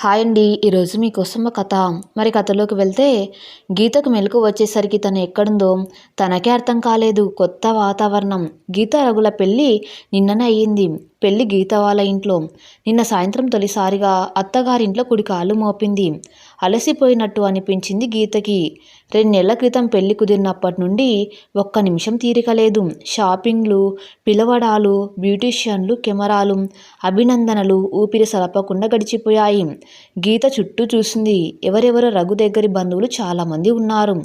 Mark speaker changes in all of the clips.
Speaker 1: Hi అండి. ఈరోజు మీకోసం ఒక కథ. మరి కథలోకి వెళ్తే గీతకు మెలకు వచ్చేసరికి తను ఎక్కడుందో తనకే అర్థం కాలేదు. కొత్త వాతావరణం. గీత రఘుల పెళ్ళి నిన్ననే అయ్యింది. పెళ్ళి గీత వాళ్ళ ఇంట్లో. నిన్న సాయంత్రం తొలిసారిగా అత్తగారింట్లో కుడి కాలు మోపింది. అలసిపోయినట్టు అనిపించింది గీతకి. రెండు నెలల క్రితం పెళ్ళి కుదిరినప్పటి నుండి ఒక్క నిమిషం తీరిక లేదు షాపింగ్లు పిలవడాలు బ్యూటీషియన్లు కెమెరాలు అభినందనలు ఊపిరి సలపకుండా గడిచిపోయాయి. గీత చుట్టూ చూసింది. ఎవరెవరో రఘు దగ్గరి బంధువులు చాలామంది ఉన్నారు.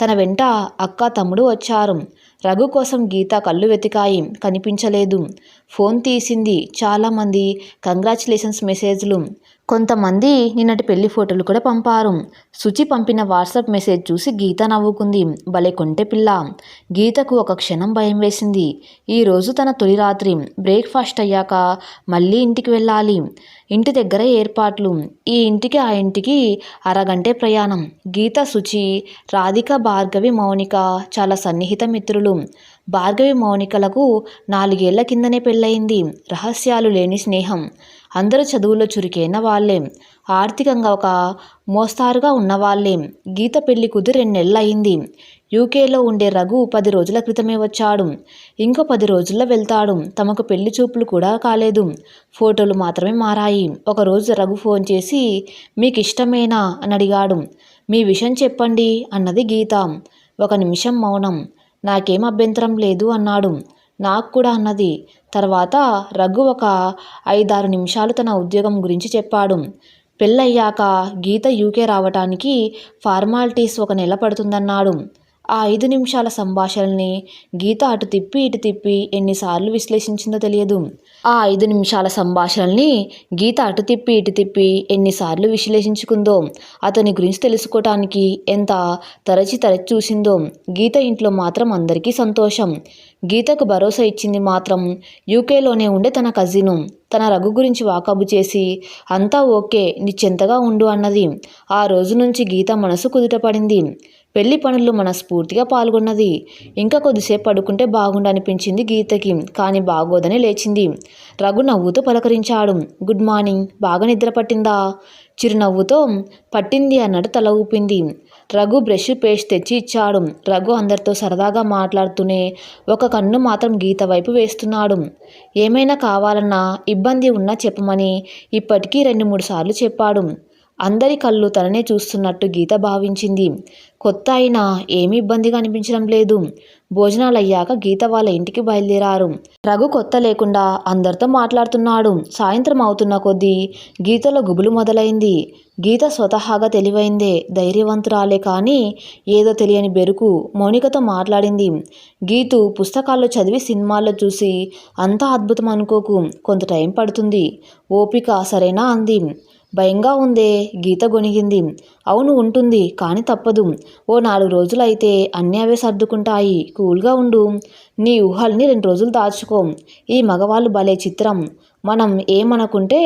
Speaker 1: తన వెంట అక్క తమ్ముడు వచ్చారు. రఘు కోసం గీత కళ్ళు వెతికాయి కనిపించలేదు. ఫోన్ తీసింది చాలామంది. కంగ్రాచులేషన్స్ మెసేజ్లు. కొంతమంది నిన్నటి పెళ్ళి ఫోటోలు కూడా పంపారు. శుచి పంపిన వాట్సాప్ మెసేజ్ చూసి గీత నవ్వుకుంది. భలే కొంటె పిల్ల. గీతకు ఒక క్షణం భయం వేసింది. ఈరోజు తన తొలి రాత్రి. బ్రేక్ఫాస్ట్ అయ్యాక మళ్ళీ ఇంటికి వెళ్ళాలి. ఇంటి దగ్గర ఏర్పాట్లు. ఈ ఇంటికి ఆ ఇంటికి అరగంటే ప్రయాణం. గీత శుచి రాధిక భార్గవి మౌనిక చాలా సన్నిహిత మిత్రులు. భార్గవి మౌనికలకు నాలుగేళ్ళ కిందనే పెళ్ళయింది. రహస్యాలు లేని స్నేహం. అందరూ చదువుల్లో చురుకైన వాళ్ళే. ఆర్థికంగా ఒక మోస్తారుగా ఉన్నవాళ్ళే గీత పెళ్ళి కుదిరి రెండు నెలలు అయింది యూకేలో ఉండే రఘు పది రోజుల క్రితమే వచ్చాడు. ఇంకో పది రోజుల్లో వెళ్తాడు. తమకు పెళ్ళి చూపులు కూడా కాలేదు. ఫోటోలు మాత్రమే మారాయి. ఒకరోజు రఘు ఫోన్ చేసి మీకు ఇష్టమేనా అని అడిగాడు. మీ విషయం చెప్పండి అన్నది గీత. ఒక నిమిషం మౌనం. నాకేం అభ్యంతరం లేదు అన్నాడు. నాకు కూడా అన్నది. తర్వాత రఘు ఒక ఐదారు నిమిషాలు తన ఉద్యోగం గురించి చెప్పాడు. పెళ్ళయ్యాక గీత యూకే రావటానికి ఫార్మాలిటీస్ ఒక నెల పడుతుందన్నాడు. ఆ ఐదు నిమిషాల సంభాషణని గీత అటు తిప్పి ఇటు తిప్పి ఎన్నిసార్లు విశ్లేషించిందో తెలియదు. ఆ ఐదు నిమిషాల సంభాషణల్ని గీత అటు తిప్పి ఇటు తిప్పి ఎన్నిసార్లు విశ్లేషించుకుందో అతని గురించి తెలుసుకోవటానికి ఎంత తరచి తరచి చూసిందో గీత ఇంట్లో మాత్రం అందరికీ సంతోషం. గీతకు భరోసా ఇచ్చింది మాత్రం యూకేలోనే ఉండే తన కజిను. తన రఘు గురించి వాకబు చేసి అంతా ఓకే నిశ్చింతగా ఉండు అన్నది. ఆ రోజు నుంచి గీత మనసు కుదుటపడింది పెళ్ళి పనుల్లో మనస్ఫూర్తిగా పాల్గొన్నది. ఇంకా కొద్దిసేపు పడుకుంటే బాగుండు అనిపించింది గీతకి కానీ బాగోదని లేచింది. రఘు నవ్వుతో పలకరించాడు. గుడ్ మార్నింగ్ బాగా నిద్ర పట్టిందా? చిరునవ్వుతో పట్టింది అన్నట్టు తల ఊపింది. రఘు బ్రష్ పేస్ట్ తెచ్చి ఇచ్చాడు. రఘు అందరితో సరదాగా మాట్లాడుతూనే ఒక కన్ను మాత్రం గీత వైపు వేస్తున్నాడు. ఏమైనా కావాలన్నా ఇబ్బంది ఉన్నా చెప్పమని ఇప్పటికీ రెండు మూడు సార్లు చెప్పాడు. అందరి కళ్ళు తననే చూస్తున్నట్టు గీత భావించింది. కొత్త అయినా ఏమీ ఇబ్బందిగా అనిపించడం లేదు. భోజనాలు అయ్యాక గీత వాళ్ళ ఇంటికి బయలుదేరారు. రఘు కొత్త లేకుండా అందరితో మాట్లాడుతున్నాడు. సాయంత్రం అవుతున్న కొద్దీ గీతలో గుబులు మొదలైంది. గీత స్వతహాగా తెలివైందే ధైర్యవంతురాలే కానీ ఏదో తెలియని బెరుకు మౌనికతో మాట్లాడింది. గీతు పుస్తకాల్లో చదివి సినిమాల్లో చూసి అంతా అద్భుతం అనుకోకు కొంత టైం పడుతుంది ఓపిక సరేనా అంది. భయంగా ఉందే గీత గొనిగింది అవును ఉంటుంది కానీ తప్పదు. ఓ నాలుగు రోజులు అయితే అన్నీ అవే సర్దుకుంటాయి. కూల్గా ఉండు. నీ ఊహల్ని రెండు రోజులు దాచుకో. ఈ మగవాళ్ళు భలే చిత్రం. మనం ఏమనుకుంటే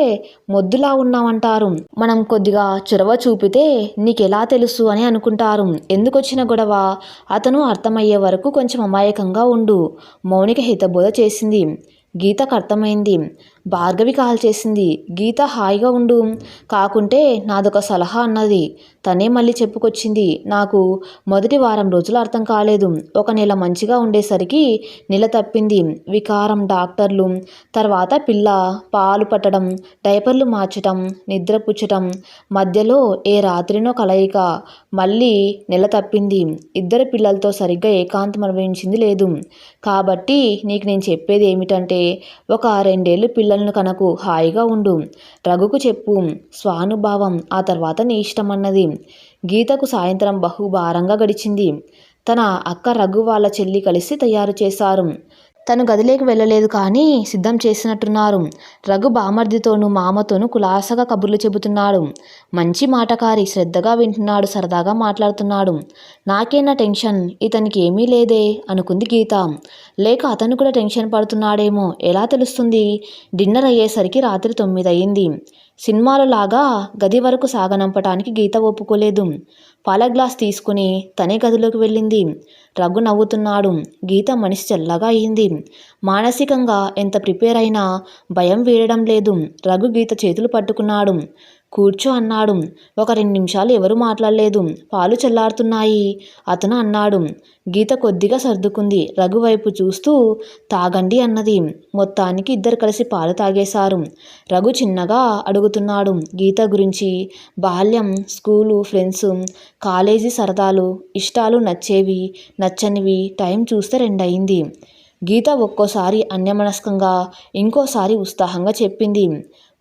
Speaker 1: మొద్దులా ఉన్నామంటారు. మనం కొద్దిగా చొరవ చూపితే నీకెలా తెలుసు అని అనుకుంటారు. ఎందుకొచ్చిన గొడవ? అతను అర్థమయ్యే వరకు కొంచెం అమాయకంగా ఉండు. మౌనిక హితబోధ చేసింది. గీతకు అర్థమైంది. భార్గవి కాల్ చేసింది. గీత హాయిగా ఉండు. కాకుంటే నాదొక సలహా అన్నది. తనే మళ్ళీ చెప్పుకొచ్చింది. నాకు మొదటి వారం రోజులు అర్థం కాలేదు. ఒక నెల మంచిగా ఉండేసరికి నెల తప్పింది. వికారం డాక్టర్లు తర్వాత పిల్ల పాలు పట్టడం డైపర్లు మార్చటం నిద్ర పుచ్చటం మధ్యలో ఏ రాత్రినో కలయిక మళ్ళీ నెల తప్పింది. ఇద్దరు పిల్లలతో సరిగ్గా ఏకాంతం అనుభవించింది లేదు. కాబట్టి నీకు నేను చెప్పేది ఏమిటంటే ఒక రెండేళ్ళు పిల్ల పిల్లలను కనకు హాయిగా ఉండు. రఘుకు చెప్పు స్వానుభావం ఆ తర్వాత నీ ఇష్టం అన్నది గీతకు సాయంత్రం బహుభారంగా గడిచింది. తన అక్క రఘు వాళ్ళ చెల్లి కలిసి తయారు చేశారు. తను గదిలోకి వెళ్ళలేదు కానీ సిద్ధం చేసినట్టున్నారు. రఘు బామర్దితోనూ మామతోనూ కులాసగా కబుర్లు చెబుతున్నాడు. మంచి మాటకారి శ్రద్ధగా వింటున్నాడు సరదాగా మాట్లాడుతున్నాడు. నాకేనా టెన్షన్? ఇతనికి ఏమీ లేదే అనుకుంది గీత. లేక అతను కూడా టెన్షన్ పడుతున్నాడేమో ఎలా తెలుస్తుంది? డిన్నర్ అయ్యేసరికి రాత్రి తొమ్మిది అయ్యింది సినిమాలలాగా గది వరకు సాగనంపటానికి గీత ఒప్పుకోలేదు. పాల గ్లాస్ తీసుకుని తనే గదిలోకి వెళ్ళింది. రఘు నవ్వుతున్నాడు. గీత మనిషి చల్లగా అయింది. మానసికంగా ఎంత ప్రిపేర్ అయినా భయం వీడడం లేదు. రఘు గీత చేతులు పట్టుకున్నాడు. కూర్చో అన్నాడు. ఒక రెండు నిమిషాలు ఎవరూ మాట్లాడలేదు. పాలు చల్లారుతున్నాయి. అతను అన్నాడు. గీత కొద్దిగా సర్దుకుంది. రఘు వైపు చూస్తూ తాగండి అన్నది. మొత్తానికి ఇద్దరు కలిసి పాలు తాగేశారు. రఘు చిన్నగా అడుగుతున్నాడు. గీత గురించి బాల్యం స్కూలు ఫ్రెండ్స్ కాలేజీ సరదాలు ఇష్టాలు నచ్చేవి నచ్చనివి టైం చూస్తే రెండయింది. గీత ఒక్కోసారి అన్యమనస్కంగా ఇంకోసారి ఉత్సాహంగా చెప్పింది.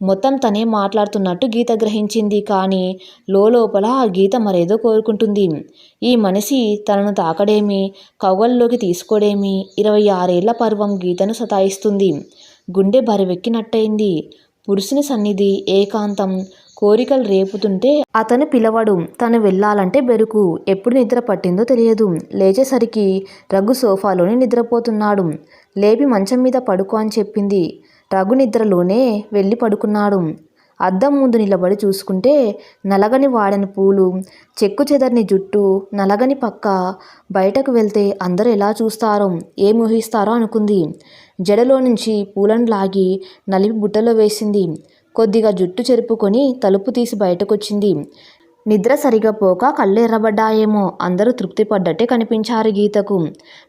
Speaker 1: మొత్తం తనే మాట్లాడుతున్నట్టు గీత గ్రహించింది. కానీ లోపల ఆ గీత మరేదో కోరుకుంటుంది. ఈ మనిషి తనను తాకడేమి? కవ్వల్లోకి తీసుకోడేమి? ఇరవై ఆరేళ్ళ పర్వం గీతను సతాయిస్తుంది. గుండె బరివెక్కినట్టయింది. పురుషుని సన్నిధి ఏకాంతం కోరికలు రేపుతుంటే అతను పిలవడు. తను వెళ్ళాలంటే బెరుకు. ఎప్పుడు నిద్ర పట్టిందో తెలియదు. లేచేసరికి రఘు సోఫాలోనే నిద్రపోతున్నాడు. లేపి మంచం మీద పడుకో అని చెప్పింది. రఘు నిద్రలోనే వెళ్ళి పడుకున్నాడు. అద్దం ముందు నిలబడి చూసుకుంటే నలగని వాడని పూలు చెక్కు చెదర్ని జుట్టు నలగని పక్క బయటకు వెళ్తే అందరూ ఎలా చూస్తారో ఏం ఊహిస్తారో అనుకుంది. జడలో నుంచి పూలను లాగి నలిపి బుట్టలో వేసింది. కొద్దిగా జుట్టు చెరుపుకొని తలుపు తీసి బయటకొచ్చింది. నిద్ర సరిగా పోక కళ్ళు ఎర్రబడ్డాయేమో అందరూ తృప్తి పడ్డట్టే కనిపించారు గీతకు.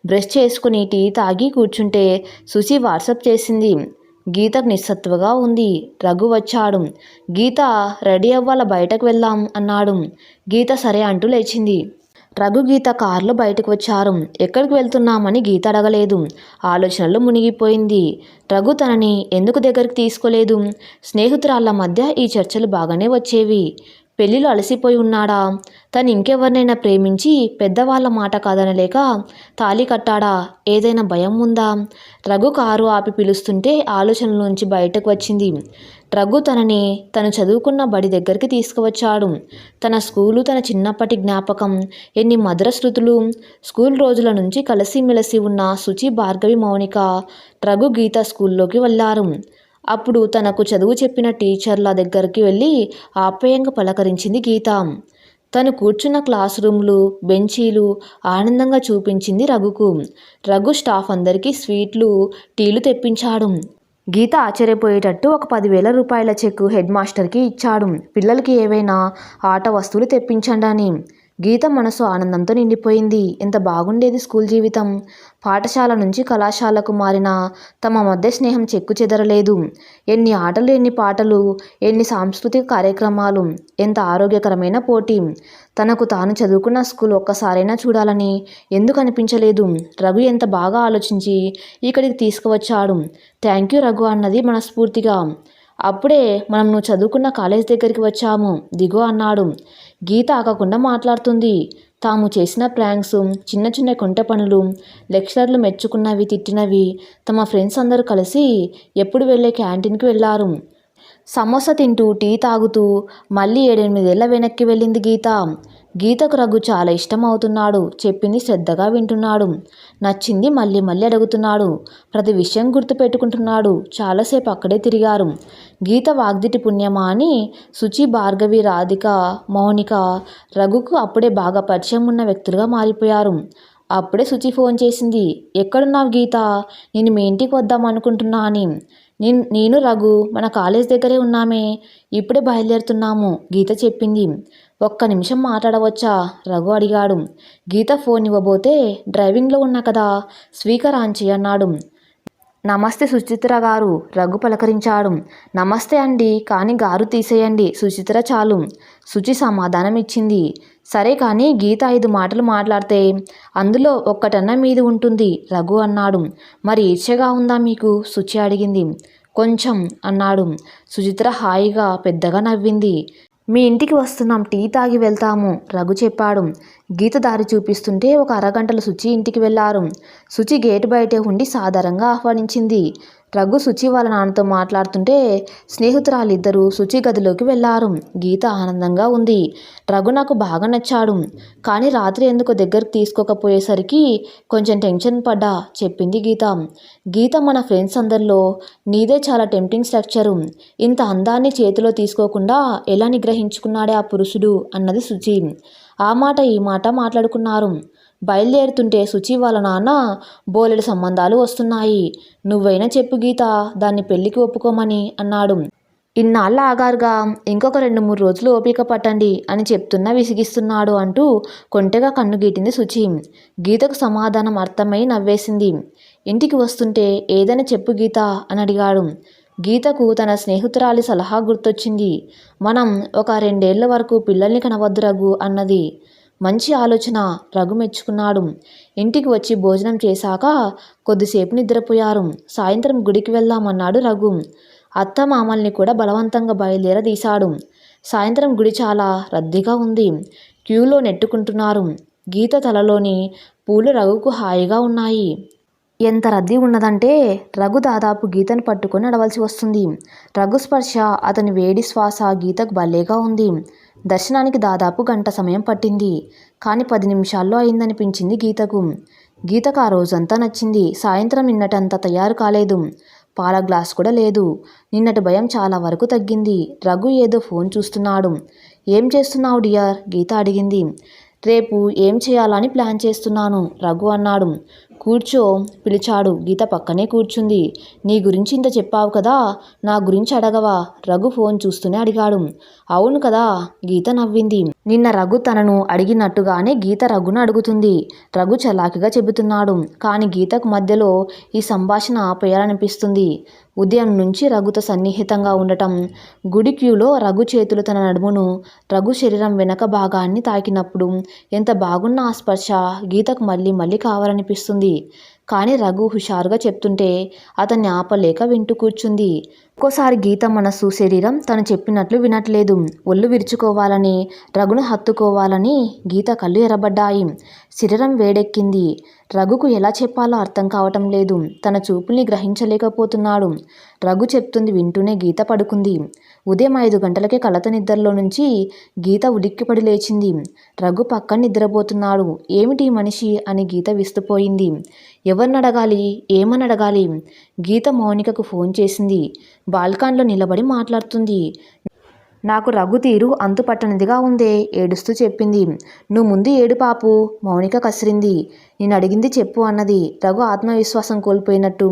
Speaker 1: బ్రష్ చేసుకుని టీ తాగి కూర్చుంటే సుసి వాట్సప్ చేసింది. గీత నిస్సత్తువగా ఉంది. రఘు వచ్చాడు. గీత రెడీ అవ్వాల? బయటకు వెళ్దాం అన్నాడు. గీత సరే అంటూ లేచింది. రఘు గీత కారులో బయటకు వచ్చారు. ఎక్కడికి వెళ్తున్నామని గీత అడగలేదు. ఆలోచనలో మునిగిపోయింది. రఘు తనని ఎందుకు దగ్గరికి తీసుకోలేదు? స్నేహితురాళ్ళ మధ్య ఈ చర్చలు బాగానే వచ్చేవి. పెళ్ళిలో అలసిపోయి ఉన్నాడా? తను ఇంకెవరినైనా ప్రేమించి పెద్దవాళ్ళ మాట కాదనలేక తాళి కట్టాడా? ఏదైనా భయం ఉందా? రఘు కారు ఆపి పిలుస్తుంటే ఆలోచనలోంచి బయటకు వచ్చింది. రఘు తనని తను చదువుకున్న బడి దగ్గరికి తీసుకువచ్చాడు. తన స్కూలు తన చిన్నప్పటి జ్ఞాపకం. ఎన్ని మధుర శృతులు స్కూల్ రోజుల నుంచి కలిసిమెలిసి ఉన్న శుచి భార్గవి మౌనిక రఘు గీత స్కూల్లోకి వెళ్ళారు అప్పుడు తనకు చదువు చెప్పిన టీచర్ల దగ్గరికి వెళ్ళి ఆప్యాయంగా పలకరించింది గీత. తను కూర్చున్న క్లాస్ రూమ్లు బెంచీలు ఆనందంగా చూపించింది రఘుకు. రఘు స్టాఫ్ అందరికీ స్వీట్లు టీలు తెప్పించాడు. గీత ఆశ్చర్యపోయేటట్టు ఒక పదివేల రూపాయల చెక్కు హెడ్ మాస్టర్కి ఇచ్చాడు. పిల్లలకి ఏవైనా ఆట వస్తువులు తెప్పించండి అని. గీత మనసు ఆనందంతో నిండిపోయింది. ఎంత బాగుండేది స్కూల్ జీవితం. పాఠశాల నుంచి కళాశాలకు మారిన తమ మధ్య స్నేహం చెక్కు చెదరలేదు. ఎన్ని ఆటలు ఎన్ని పాటలు ఎన్ని సాంస్కృతిక కార్యక్రమాలు ఎంత ఆరోగ్యకరమైన పోటీ. తనకు తాను చదువుకున్న స్కూల్ ఒక్కసారైనా చూడాలని ఎందుకు అనిపించలేదు? రఘు ఎంత బాగా ఆలోచించి ఇక్కడికి తీసుకువచ్చాడు. థ్యాంక్ యూ రఘు అన్నది మనస్ఫూర్తిగా. అప్పుడే మనం నువ్వు చదువుకున్న కాలేజ్ దగ్గరికి వచ్చాము. దిగో అన్నాడు. గీత ఆగకుండా మాట్లాడుతుంది. తాము చేసిన ప్రాంక్స్ చిన్న చిన్న కొంట పనులు లెక్చరర్లు మెచ్చుకున్నవి తిట్టినవి తమ ఫ్రెండ్స్ అందరూ కలిసి ఎప్పుడు వెళ్ళే క్యాంటీన్కి వెళ్ళారు సమోసా తింటూ టీ తాగుతూ మళ్ళీ ఏడెనిమిదేళ్ళ వెనక్కి వెళ్ళింది గీత. గీతకు రఘు చాలా ఇష్టం అవుతున్నాడు చెప్పింది శ్రద్ధగా వింటున్నాడు. నచ్చింది మళ్ళీ మళ్ళీ అడుగుతున్నాడు. ప్రతి విషయం గుర్తుపెట్టుకుంటున్నాడు. చాలాసేపు అక్కడే తిరిగారు. గీత వాగ్దిటి పుణ్యమా అని శుచి భార్గవి రాధిక మౌనిక రఘుకు అప్పుడే బాగా పరిచయం ఉన్న వ్యక్తులుగా మారిపోయారు. అప్పుడే శుచి ఫోన్ చేసింది. ఎక్కడున్నావు గీత? నేను మీ ఇంటికి వద్దాం అనుకుంటున్నా అని. నేను నేను రఘు మన కాలేజ్ దగ్గరే ఉన్నామే. ఇప్పుడే బయలుదేరుతున్నాము గీత చెప్పింది. ఒక్క నిమిషం మాట్లాడవచ్చా? రఘు అడిగాడు. గీత ఫోన్ ఇవ్వబోతే డ్రైవింగ్లో ఉన్నా కదా? స్పీకర్ ఆన్ అన్నాడు. నమస్తే సుచిత్ర గారు రఘు పలకరించాడు. నమస్తే అండి కానీ గారు తీసేయండి సుచిత్ర చాలు. శుచి సమాధానం ఇచ్చింది సరే కానీ గీత ఐదు మాటలు మాట్లాడితే అందులో ఒక్కటన్న మీది ఉంటుంది రఘు అన్నాడు. మరి ఈర్ష్యగా ఉందా మీకు? శుచి అడిగింది. కొంచెం అన్నాడు. సుచిత్ర హాయిగా పెద్దగా నవ్వింది. మీ ఇంటికి వస్తున్నాం టీ తాగి వెళ్తాము రఘు చెప్పాడు. గీత దారి చూపిస్తుంటే ఒక అరగంటలు శుచి ఇంటికి వెళ్ళారు శుచి గేటు బయటే ఉండి సాధారణంగా ఆహ్వానించింది. రఘు శుచి వాళ్ళ నాన్నతో మాట్లాడుతుంటే స్నేహితురాలిద్దరూ శుచి గదిలోకి వెళ్ళారు గీత ఆనందంగా ఉంది. రఘు నాకు బాగా నచ్చాడు. కానీ రాత్రి ఎందుకు దగ్గరకు తీసుకోకపోయేసరికి కొంచెం టెన్షన్ పడ్డా చెప్పింది గీత. గీత మన ఫ్రెండ్స్ అందరిలో నీదే చాలా టెంప్టింగ్ స్ట్రక్చరు. ఇంత అందాన్ని చేతిలో తీసుకోకుండా ఎలా నిగ్రహించుకున్నాడే ఆ పురుషుడు అన్నది శుచి ఆ మాట ఈ మాట మాట్లాడుకున్నారు. బయలుదేరుతుంటే శుచి వాళ్ళ నాన్న బోలెడు సంబంధాలు వస్తున్నాయి. నువ్వైనా చెప్పు గీత దాన్ని పెళ్ళికి ఒప్పుకోమని అన్నాడు. ఇన్నాళ్ళ ఆగారుగా ఇంకొక రెండు మూడు రోజులు ఓపిక పట్టండి అని చెప్తున్నా విసిగిస్తున్నాడు అంటూ కొంటెగా కన్ను గీటింది శుచి గీతకు సమాధానం అర్థమై నవ్వేసింది. ఇంటికి వస్తుంటే ఏదైనా చెప్పు గీత అని అడిగాడు. గీతకు తన స్నేహితురాలి సలహా గుర్తొచ్చింది. మనం ఒక రెండేళ్ళ వరకు పిల్లల్ని కనవద్దు రఘు అన్నది. మంచి ఆలోచన రఘు మెచ్చుకున్నాడు ఇంటికి వచ్చి భోజనం చేశాక కొద్దిసేపు నిద్రపోయారు. సాయంత్రం గుడికి వెళ్దామన్నాడు రఘు. అత్త మామల్ని కూడా బలవంతంగా బయలుదేరదీశాడు. సాయంత్రం గుడి చాలా రద్దీగా ఉంది. క్యూలో నెట్టుకుంటున్నారు. గీత తలలోని పూలు రఘుకు హాయిగా ఉన్నాయి. ఎంత రద్దీ ఉన్నదంటే రఘు దాదాపు గీతను పట్టుకొని నడవలసి వస్తుంది. రఘు స్పర్శ అతని వేడి శ్వాస గీతకు భలేగా ఉంది. దర్శనానికి దాదాపు గంట సమయం పట్టింది. కానీ పది నిమిషాల్లో అయిందనిపించింది గీతకు. గీతకు ఆ రోజంతా నచ్చింది. సాయంత్రం నిన్నటంత తయారు కాలేదు. పాల గ్లాస్ కూడా లేదు. నిన్నటి భయం చాలా వరకు తగ్గింది. రఘు ఏదో ఫోన్ చూస్తున్నాడు. ఏం చేస్తున్నావు డియర్? గీత అడిగింది. రేపు ఏం చేయాలని ప్లాన్ చేస్తున్నాను రఘు అన్నాడు. కూర్చో పిలిచాడు. గీత పక్కనే కూర్చుంది. నీ గురించి ఇంత చెప్పావు కదా? నా గురించి అడగవా? రఘు ఫోన్ చూస్తూనే అడిగాడు. అవును కదా? గీత నవ్వింది. నిన్న రఘు తనను అడిగినట్టుగానే గీత రఘును అడుగుతుంది. రఘు చలాకిగా చెబుతున్నాడు. కానీ గీతకు మధ్యలో ఈ సంభాషణ ఆపేయాలనిపిస్తుంది. ఉదయం నుంచి రఘుతో సన్నిహితంగా ఉండటం. గుడి క్యూలో రఘు చేతులు తన నడుమును రఘు శరీరం వెనక భాగాన్ని తాకినప్పుడు ఎంత బాగున్న ఆ స్పర్శ గీతకు మళ్ళీ మళ్ళీ కావాలనిపిస్తుంది. కానీ రఘు హుషారుగా చెప్తుంటే అతన్ని ఆపలేక వింటూ కూర్చుంది. ఒక్కోసారి గీత మనసు శరీరం తను చెప్పినట్లు వినట్లేదు. ఒళ్ళు విరుచుకోవాలని రఘును హత్తుకోవాలని గీత కళ్ళు ఎర్రబడ్డాయి శరీరం వేడెక్కింది. రఘుకు ఎలా చెప్పాలో అర్థం కావటం లేదు. తన చూపుల్ని గ్రహించలేకపోతున్నాడు. రఘు చెప్తుంది వింటూనే గీత పడుకుంది. ఉదయం ఐదు గంటలకే కలత నిద్రలో నుంచి గీత ఉలిక్కిపడి లేచింది. రఘు పక్కన నిద్రపోతున్నాడు. ఏమిటి మనిషి? అని గీత విస్తుపోయింది. ఎవరిని అడగాలి? ఏమని అడగాలి? గీత మౌనికకు ఫోన్ చేసింది. బాల్కాన్లో నిలబడి మాట్లాడుతుంది. నాకు రఘు తీరు అంతుపట్టనిదిగా ఉందే ఏడుస్తూ చెప్పింది. నువ్వు ముందు ఏడు పాపు మౌనిక కసిరింది. నేను అడిగింది చెప్పు అన్నది. రఘు ఆత్మవిశ్వాసం కోల్పోయినట్టు.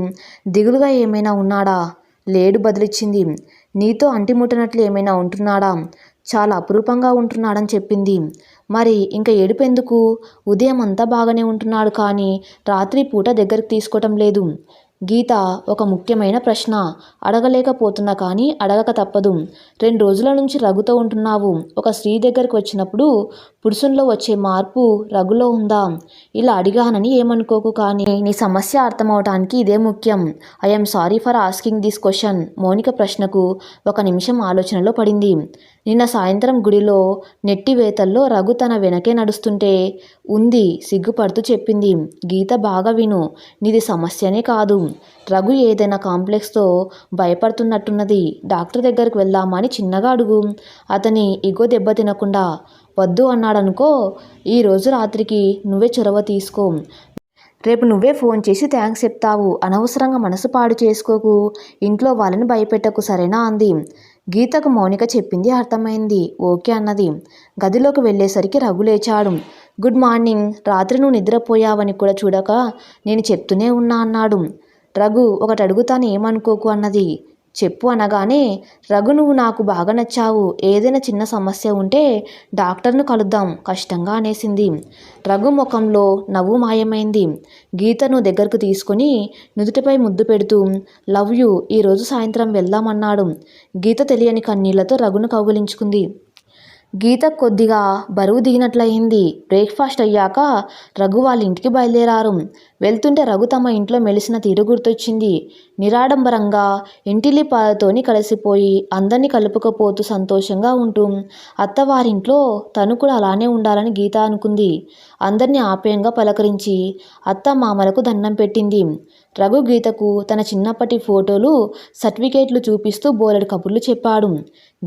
Speaker 1: దిగులుగా ఏమైనా ఉన్నాడా? లేడు బదిలిచ్చింది. నీతో అంటిముట్టనట్లు ఏమైనా ఉంటున్నాడా? చాలా అపురూపంగా ఉంటున్నాడని చెప్పింది. మరి ఇంకా ఏడుపెందుకు? ఉదయం అంతా బాగానే ఉంటున్నాడు కానీ రాత్రి పూట దగ్గరికి తీసుకోవటం లేదు. గీత ఒక ముఖ్యమైన ప్రశ్న. అడగలేకపోతున్నా కానీ అడగక తప్పదు. రెండు రోజుల నుంచి రగుతో ఉంటున్నావు. ఒక స్త్రీ దగ్గరికి వచ్చినప్పుడు పురుషుల్లో వచ్చే మార్పు రఘులో ఉందా? ఇలా అడిగానని ఏమనుకోకు కానీ నీ సమస్య అర్థమవటానికి ఇదే ముఖ్యం. I'm sorry for asking this question. Mounika ప్రశ్నకు ఒక నిమిషం ఆలోచనలో పడింది. నిన్న సాయంత్రం గుడిలో నెట్టివేతల్లో రఘు తన వెనకే నడుస్తుంటే ఉంది సిగ్గుపడుతూ చెప్పింది. గీత బాగా విను. నీది సమస్యనే కాదు. రఘు ఏదైనా కాంప్లెక్స్తో భయపడుతున్నట్టున్నది. డాక్టర్ దగ్గరికి వెళ్దామని చిన్నగా అడుగు. అతని ఇగో దెబ్బ తినకుండా వద్దు అన్నాడనుకో ఈరోజు రాత్రికి నువ్వే చొరవ తీసుకో. రేపు నువ్వే ఫోన్ చేసి థ్యాంక్స్ చెప్తావు. అనవసరంగా మనసు పాడు చేసుకోకు. ఇంట్లో వాళ్ళని భయపెట్టకు సరేనా అంది. గీతకు మౌనిక చెప్పింది అర్థమైంది. ఓకే అన్నది. గదిలోకి వెళ్ళేసరికి రఘు లేచాడు. Good morning. రాత్రి నువ్వు నిద్రపోయావని కూడా చూడక నేను చెప్తూనే ఉన్నా అన్నాడు. రఘు ఒకటి అడుగుతాను ఏమనుకోకు అన్నది. చెప్పు అనగానే రఘు నువ్వు నాకు బాగా నచ్చావు. ఏదైనా చిన్న సమస్య ఉంటే డాక్టర్ను కలుద్దాం. కష్టంగా అనేసింది. రఘు ముఖంలో నవ్వు మాయమైంది. గీతను దగ్గరకు తీసుకొని నుదుటిపై ముద్దు పెడుతూ లవ్ యూ. ఈరోజు సాయంత్రం వెళ్దామన్నాడు. గీత తెలియని కన్నీళ్ళతో రఘును కౌగిలించుకుంది. గీత కొద్దిగా బరువు దిగినట్లయింది. బ్రేక్ఫాస్ట్ అయ్యాక రఘు వాళ్ళ ఇంటికి బయలుదేరారు. వెళ్తుంటే రఘు తమ ఇంట్లో మెలిసిన తీరు గుర్తొచ్చింది. నిరాడంబరంగా ఇంటిలిపాలతోని కలిసిపోయి అందరినీ కలుపుకపోతూ సంతోషంగా ఉంటూ అత్తవారింట్లో తను కూడా అలానే ఉండాలని గీత అనుకుంది. అందరినీ ఆప్యాయంగా పలకరించి అత్త మామలకు దండం పెట్టింది. రఘు గీతకు తన చిన్నప్పటి ఫోటోలు సర్టిఫికేట్లు చూపిస్తూ బోలెడు కబుర్లు చెప్పాడు.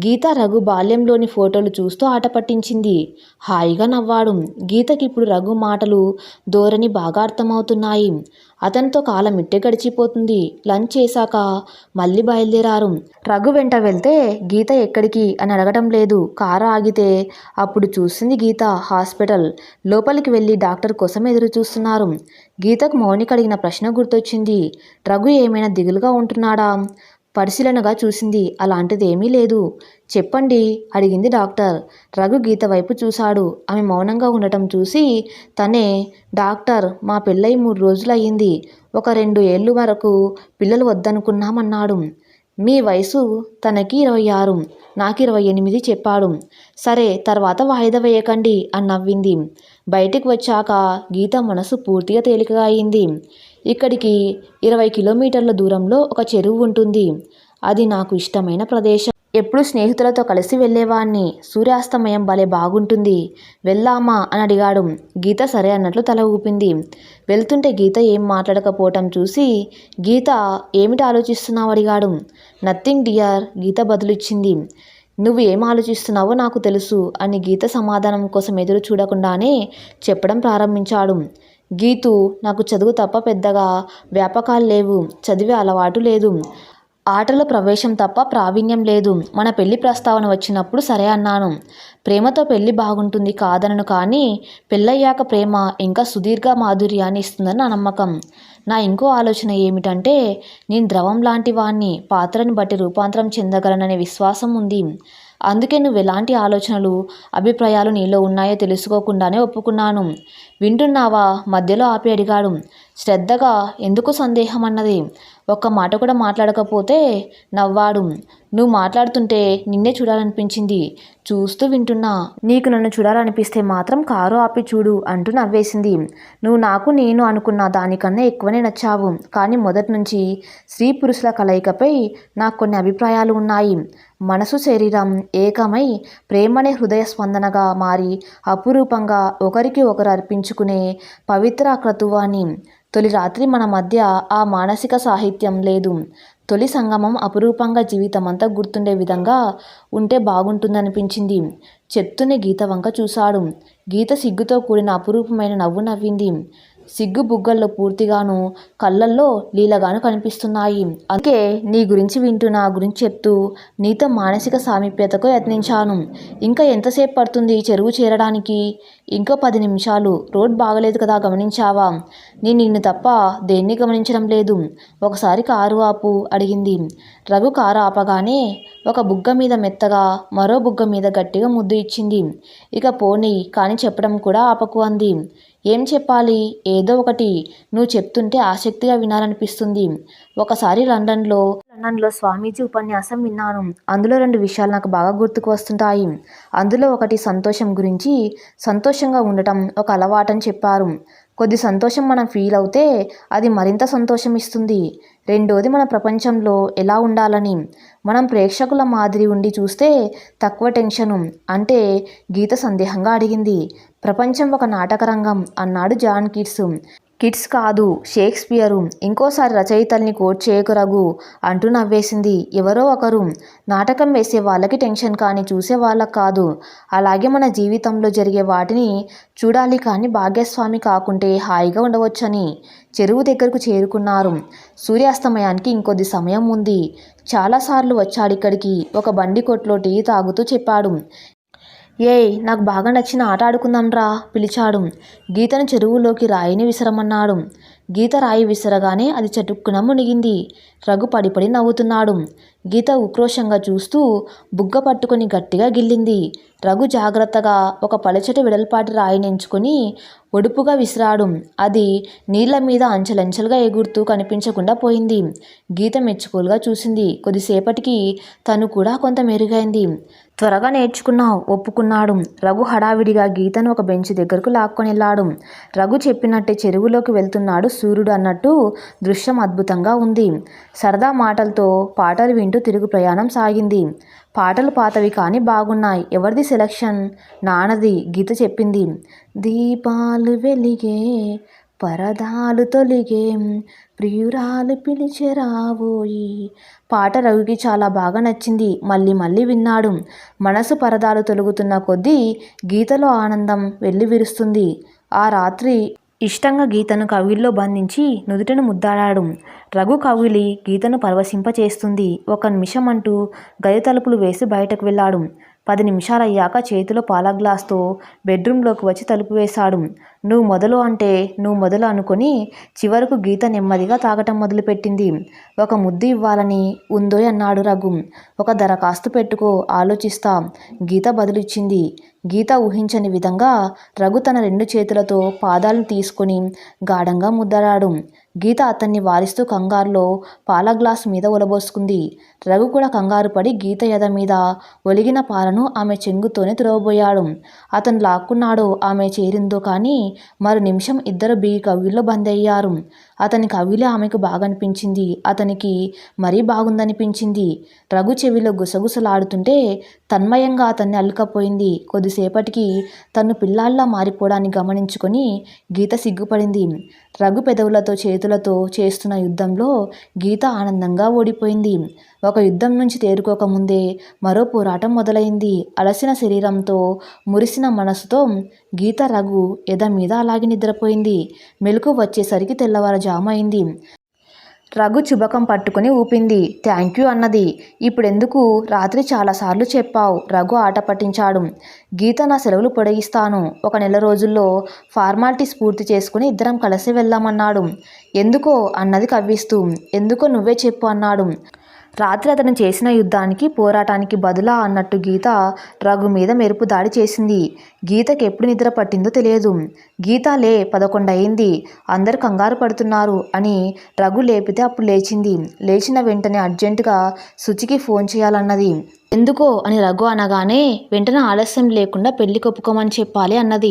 Speaker 1: గీత రఘు బాల్యంలోని ఫోటోలు చూస్తూ ఆట పట్టించింది. హాయిగా నవ్వాడు. గీతకి ఇప్పుడు రఘు మాటలు ధోరణి బాగా అర్థమవుతున్నాయి. అతనితో కాలం ఇట్టే గడిచిపోతుంది. లంచ్ చేశాక మళ్ళీ బయలుదేరారు. రఘు వెంట వెళ్తే గీత ఎక్కడికి అని అడగటం లేదు. కారు ఆగితే అప్పుడు చూసింది గీత హాస్పిటల్. లోపలికి వెళ్ళి డాక్టర్ కోసం ఎదురు చూస్తున్నారు. గీతకు మౌనిక అడిగిన ప్రశ్న గుర్తొచ్చింది. రఘు ఏమైనా దిగులుగా ఉంటున్నాడా? పరిశీలనగా చూసింది. అలాంటిదేమీ లేదు. చెప్పండి అడిగింది డాక్టర్. రఘు గీత వైపు చూశాడు. ఆమె మౌనంగా ఉండటం చూసి తనే డాక్టర్ మా పెళ్ళై మూడు రోజులయ్యింది. ఒక రెండు ఏళ్ళు వరకు పిల్లలు వద్దనుకున్నామన్నాడు. మీ వయసు తనకి ఇరవై ఆరు నాకు ఇరవై ఎనిమిది చెప్పాడు. సరే తర్వాత వాయిదా వేయకండి అని నవ్వింది. బయటికి వచ్చాక గీత మనసు పూర్తిగా తేలికగా అయింది. ఇక్కడికి ఇరవై కిలోమీటర్ల దూరంలో ఒక చెరువు ఉంటుంది. అది నాకు ఇష్టమైన ప్రదేశం. ఎప్పుడు స్నేహితులతో కలిసి వెళ్ళేవాణ్ణి. సూర్యాస్తమయం భలే బాగుంటుంది. వెళ్దామా అని అడిగాడు. గీత సరే అన్నట్లు తల ఊపింది. వెళ్తుంటే గీత ఏం మాట్లాడకపోవటం చూసి గీత ఏమిటి ఆలోచిస్తున్నావు? అడిగాడు. నథింగ్ డియర్ గీత బదులిచ్చింది. నువ్వు ఏం ఆలోచిస్తున్నావో నాకు తెలుసు అని గీత సమాధానం కోసం ఎదురు చూడకుండానే చెప్పడం ప్రారంభించాడు. గీతు నాకు చదువు తప్ప పెద్దగా వ్యాపకాలు లేవు చదివే అలవాటు లేదు. ఆటలో ప్రవేశం తప్ప ప్రావీణ్యం లేదు. మన పెళ్ళి ప్రస్తావన వచ్చినప్పుడు సరే అన్నాను. ప్రేమతో పెళ్ళి బాగుంటుంది కాదనను కానీ పెళ్ళయ్యాక ప్రేమ ఇంకా సుదీర్ఘ మాధుర్యాన్ని ఇస్తుందని నా నమ్మకం. నా ఇంకో ఆలోచన ఏమిటంటే నేను ద్రవం లాంటి వాణ్ణి పాత్రని బట్టి రూపాంతరం చెందగలననే విశ్వాసం ఉంది. అందుకే నువ్వు ఎలాంటి ఆలోచనలు అభిప్రాయాలు నీలో ఉన్నాయో తెలుసుకోకుండానే ఒప్పుకున్నాను. వింటున్నావా? మధ్యలో ఆపి అడిగాడు. శ్రద్ధగా ఎందుకు సందేహం అన్నది ఒక్క మాట కూడా మాట్లాడకపోతే నవ్వాడు. నువ్వు మాట్లాడుతుంటే నిన్నే చూడాలనిపించింది. చూస్తూ వింటున్నా. నీకు నన్ను చూడాలనిపిస్తే మాత్రం కారు ఆపి చూడు అంటూ నవ్వేసింది. నువ్వు నాకు నేను అనుకున్న దానికన్నా ఎక్కువనే నచ్చావు. కానీ మొదటి నుంచి స్త్రీ పురుషుల కలయికపై నాకు కొన్ని అభిప్రాయాలు ఉన్నాయి. మనసు శరీరం ఏకమై ప్రేమనే హృదయ స్పందనగా మారి అపురూపంగా ఒకరికి ఒకరు అర్పించుకునే పవిత్ర క్రతువాని తొలి రాత్రి మన మధ్య ఆ మానసిక సాహిత్యం లేదు. తొలి సంగమం అపురూపంగా జీవితమంతా గుర్తుండే విధంగా ఉంటే బాగుంటుందనిపించింది. చెప్తూనే గీత వంక చూశాడు. గీత సిగ్గుతో కూడిన అపురూపమైన నవ్వు నవ్వింది. సిగ్గు బుగ్గల్లో పూర్తిగాను కళ్ళల్లో లీలగాను కనిపిస్తున్నాయి. అందుకే నీ గురించి వింటూ నా గురించి చెప్తూ నీతో మానసిక సామీప్యతకు యత్నించాను. ఇంకా ఎంతసేపు పడుతుంది చెరువు చేరడానికి? ఇంకో పది నిమిషాలు. రోడ్ బాగలేదు కదా గమనించావా? నేను నిన్ను తప్ప దేన్ని గమనించడం లేదు. ఒకసారి కారు ఆపు అడిగింది. రఘు కారు ఆపగానే ఒక బుగ్గ మీద మెత్తగా మరో బుగ్గ మీద గట్టిగా ముద్దు ఇచ్చింది. ఇక పోనీ కానీ చెప్పడం కూడా ఆపకు అంది. ఏం చెప్పాలి? ఏదో ఒకటి. నువ్వు చెప్తుంటే ఆసక్తిగా వినాలనిపిస్తుంది. ఒకసారి లండన్లో లండన్లో స్వామీజీ ఉపన్యాసం విన్నాను. అందులో రెండు విషయాలు నాకు బాగా గుర్తుకు వస్తుంటాయి. అందులో ఒకటి సంతోషం గురించి. సంతోషంగా ఉండటం ఒక అలవాటని చెప్పారు. కొద్ది సంతోషం మనం ఫీల్ అవుతే అది మరింత సంతోషం ఇస్తుంది. రెండోది మన ప్రపంచంలో ఎలా ఉండాలని. మనం ప్రేక్షకుల మాదిరి ఉండి చూస్తే తక్కువ టెన్షను అంటే గీత సందేహంగా అడిగింది. ప్రపంచం ఒక నాటకరంగం అన్నాడు జాన్ కిట్స్. కిట్స్ కాదు షేక్స్పియరు. ఇంకోసారి రచయితల్ని కోట్ చేయకురగు అంటూ నవ్వేసింది. ఎవరో ఒకరు. నాటకం వేసే వాళ్ళకి టెన్షన్ కానీ చూసే వాళ్ళకి కాదు. అలాగే మన జీవితంలో జరిగే వాటిని చూడాలి కానీ భాగ్యస్వామి కాకుంటే హాయిగా ఉండవచ్చని చెరువు దగ్గరకు చేరుకున్నారు. సూర్యాస్తమయానికి ఇంకొద్ది సమయం ఉంది. చాలాసార్లు వచ్చాడు ఇక్కడికి. ఒక బండి కొట్లో టీ తాగుతూ చెప్పాడు. ఏయ్ నాకు బాగా నచ్చిన ఆట ఆడుకుందాంరా పిలిచాడు. గీతను చెరువులోకి రాయిని విసరమన్నాడు. గీత రాయి విసరగానే అది చటుక్కున మునిగింది. రఘు పడిపడి నవ్వుతున్నాడు. గీత ఉక్రోషంగా చూస్తూ బుగ్గ పట్టుకొని గట్టిగా గిల్లింది. రఘు జాగ్రత్తగా ఒక పలచటి వెడల్పాటి రాయిని ఎంచుకొని ఒడుపుగా విసిరాడు. అది నీళ్ళ మీద అంచెలంచెలుగా ఎగురుతూ కనిపించకుండా పోయింది. గీత మెచ్చుకోలుగా చూసింది. కొద్దిసేపటికి తను కూడా కొంత మెరుగైంది. త్వరగా నేర్చుకున్నావు ఒప్పుకున్నాడు. రఘు హడావిడిగా గీతను ఒక బెంచ్ దగ్గరకు లాక్కొని వెళ్ళాడు రఘు చెప్పినట్టే చెరువులోకి వెళ్తున్నాడు సూర్యుడు అన్నట్టు దృశ్యం అద్భుతంగా ఉంది. సరదా మాటలతో పాటలు వింటూ తిరుగు ప్రయాణం సాగింది. పాటలు పాతవి కానీ బాగున్నాయి. ఎవరిది సెలక్షన్? నాన్నది గీత చెప్పింది. దీపాలు వెలిగే పరదాలు తొలిగేం ప్రియురాలు పిలిచే రావోయి పాట రవికి చాలా బాగా నచ్చింది. మళ్ళీ మళ్ళీ విన్నాడు. మనసు పరదాలు తొలుగుతున్న కొద్దీ గీతలో ఆనందం వెళ్ళి విరుస్తుంది. ఆ రాత్రి ఇష్టంగా గీతను కవిల్లో బంధించి నుదుటను ముద్దాడాడు. రఘు కవిలి గీతను పరవశింపచేస్తుంది. ఒక నిమిషం అంటూ గది తలుపులు వేసి బయటకు వెళ్ళాడు. పది నిమిషాలయ్యాక చేతిలో పాల గ్లాస్తో బెడ్రూమ్లోకి వచ్చి తలుపు వేశాడు. నువ్వు మొదలు అంటే నువ్వు మొదలు అనుకొని చివరకు గీత నెమ్మదిగా తాగటం మొదలుపెట్టింది. ఒక ముద్దు ఇవ్వాలని ఉందో అన్నాడు రఘు. ఒక దరఖాస్తు పెట్టుకో ఆలోచిస్తా. గీత బదులిచ్చింది. గీత ఊహించని విధంగా రఘు తన రెండు చేతులతో పాదాలను తీసుకొని గాఢంగా ముద్దరాడు. గీత అతన్ని వారిస్తూ కంగారులో పాల గ్లాస్ మీద ఒలబోసుకుంది. రఘు కూడా కంగారు పడి గీత ఎద మీద ఒలిగిన పాలను ఆమె చెంగుతోనే త్రోవబోయాడు అతను లాక్కున్నాడు ఆమె చేరిందో కానీ మరు నిమిషం ఇద్దరు బిగి కవ్విల్లో బందయ్యారు. అతని కవిలే ఆమెకు బాగా అనిపించింది అతనికి మరీ బాగుందనిపించింది. రఘు చెవిలో గుసగుసలాడుతుంటే తన్మయంగా అతన్ని అల్లుకపోయింది. కొద్దిసేపటికి తను పిల్లాళ్ళ మారిపోవడాన్ని గమనించుకొని గీత సిగ్గుపడింది. రఘు పెదవులతో చేతులతో చేస్తున్న యుద్ధంలో గీత ఆనందంగా ఓడిపోయింది. ఒక యుద్ధం నుంచి తేరుకోకముందే మరో పోరాటం మొదలైంది. అలసిన శరీరంతో మురిసిన మనసుతో గీత రఘు ఎద మీద అలాగే నిద్రపోయింది. మెలకు వచ్చేసరికి తెల్లవారుజాము అయింది రఘు చుబకం పట్టుకుని ఊపింది. థ్యాంక్ యూ అన్నది. ఇప్పుడెందుకు? రాత్రి చాలాసార్లు చెప్పావు. రఘు ఆట పట్టించాడు. గీత నా సెలవులు పొడిగిస్తాను. ఒక నెల రోజుల్లో ఫార్మాలిటీస్ పూర్తి చేసుకుని ఇద్దరం కలిసి వెళ్దామన్నాడు. ఎందుకో? అన్నది కవ్విస్తూ. ఎందుకో నువ్వే చెప్పు అన్నాడు. రాత్రి అతను చేసిన యుద్ధానికి పోరాటానికి బదులా అన్నట్టు గీత రఘు మీద మెరుపు దాడి చేసింది. గీతకి ఎప్పుడు నిద్ర పట్టిందో తెలియదు. గీత లే పదకొండు అయింది. అందరు కంగారు పడుతున్నారు అని రఘు లేపితే అప్పుడు లేచింది. లేచిన వెంటనే అర్జెంటుగా శుచికి ఫోన్ చేయాలన్నది. ఎందుకో అని రఘు అనగానే వెంటనే ఆలస్యం లేకుండా పెళ్ళి కొప్పుకోమని చెప్పాలి అన్నది.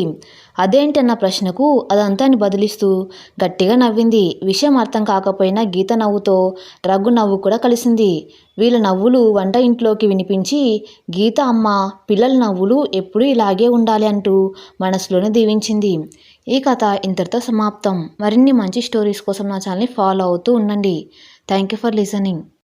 Speaker 1: అదేంటి అన్న ప్రశ్నకు అదంతా అని బదిలిస్తూ గట్టిగా నవ్వింది. విషయం అర్థం కాకపోయినా గీత నవ్వుతో రఘు నవ్వు కూడా కలిసింది. వీళ్ళ నవ్వులు వంట ఇంట్లోకి వినిపించి గీత అమ్మ పిల్లల నవ్వులు ఎప్పుడూ ఇలాగే ఉండాలి అంటూ మనసులోనే దీవించింది. ఈ కథ ఇంతటితో సమాప్తం. మరిన్ని మంచి స్టోరీస్ కోసం నా ఛానల్ని ఫాలో అవుతూ ఉండండి. Thank you for listening